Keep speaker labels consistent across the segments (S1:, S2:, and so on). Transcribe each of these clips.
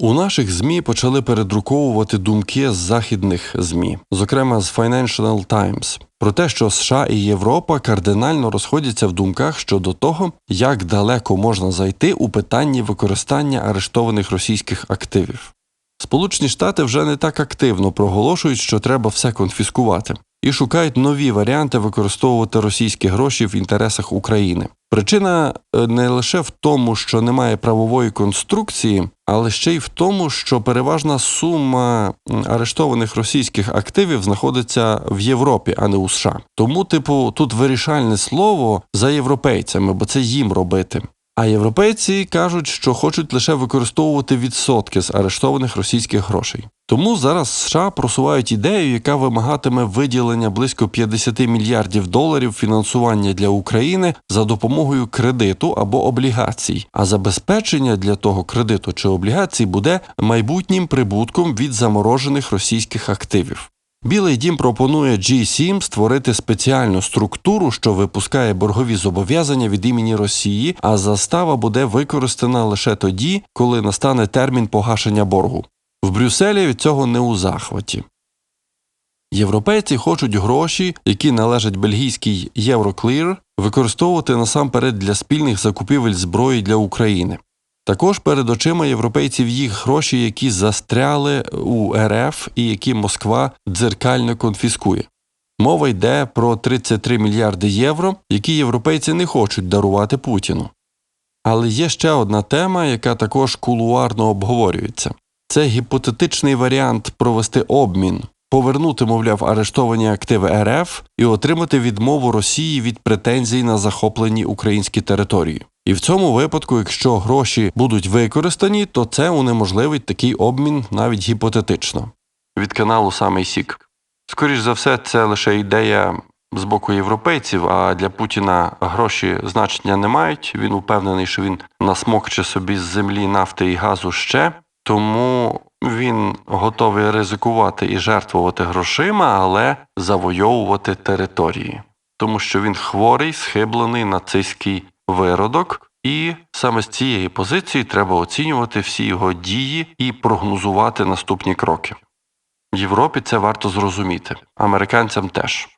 S1: У наших ЗМІ почали передруковувати думки з західних ЗМІ, зокрема з Financial Times, про те, що США і Європа кардинально розходяться в думках щодо того, як далеко можна зайти у питанні використання арештованих російських активів. Сполучені Штати вже не так активно проголошують, що треба все конфіскувати, і шукають нові варіанти використовувати російські гроші в інтересах України. Причина е, не лише в тому, що немає правової конструкції, але ще й в тому, що переважна сума арештованих російських активів знаходиться в Європі, а не у США. Тому, типу, тут вирішальне слово за європейцями, бо це їм робити. А європейці кажуть, що хочуть лише використовувати відсотки з арештованих російських грошей. Тому зараз США просувають ідею, яка вимагатиме виділення близько 50 мільярдів доларів фінансування для України за допомогою кредиту або облігацій. А забезпечення для того кредиту чи облігацій буде майбутнім прибутком від заморожених російських активів. Білий дім пропонує G7 створити спеціальну структуру, що випускає боргові зобов'язання від імені Росії, а застава буде використана лише тоді, коли настане термін погашення боргу. В Брюсселі від цього не у захваті. Європейці хочуть гроші, які належать бельгійській Euroclear, використовувати насамперед для спільних закупівель зброї для України. Також перед очима європейців їх гроші, які застряли у РФ і які Москва дзеркально конфіскує. Мова йде про 33 мільярди євро, які європейці не хочуть дарувати Путіну. Але є ще одна тема, яка також кулуарно обговорюється. Це гіпотетичний варіант провести обмін, повернути, мовляв, арештовані активи РФ і отримати відмову Росії від претензій на захоплені українські території. І в цьому випадку, якщо гроші будуть використані, то це унеможливить такий обмін навіть гіпотетично. Від каналу Самий Сік. Скоріш за все, це лише ідея з боку європейців, а для Путіна гроші значення не мають. Він упевнений, що він насмокче собі з землі нафти і газу ще, тому він готовий ризикувати і жертвувати грошима, але завойовувати території, тому що він хворий, схиблений нацистський виродок. І саме з цієї позиції треба оцінювати всі його дії і прогнозувати наступні кроки. Європі це варто зрозуміти, американцям теж.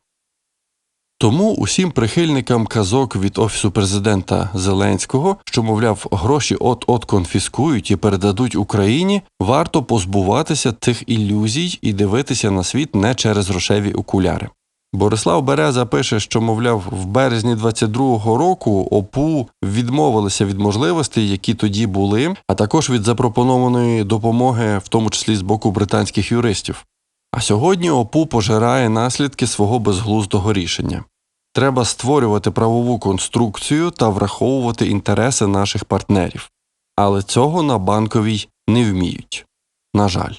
S1: Тому усім прихильникам казок від офісу президента Зеленського, що, мовляв, гроші от-от конфіскують і передадуть Україні, варто позбуватися цих ілюзій і дивитися на світ не через грошеві окуляри. Борислав Береза пише, що, мовляв, в березні 22-го року ОПУ відмовилися від можливостей, які тоді були, а також від запропонованої допомоги, в тому числі з боку британських юристів. А сьогодні ОПУ пожирає наслідки свого безглуздого рішення. Треба створювати правову конструкцію та враховувати інтереси наших партнерів. Але цього на банковій не вміють. На жаль.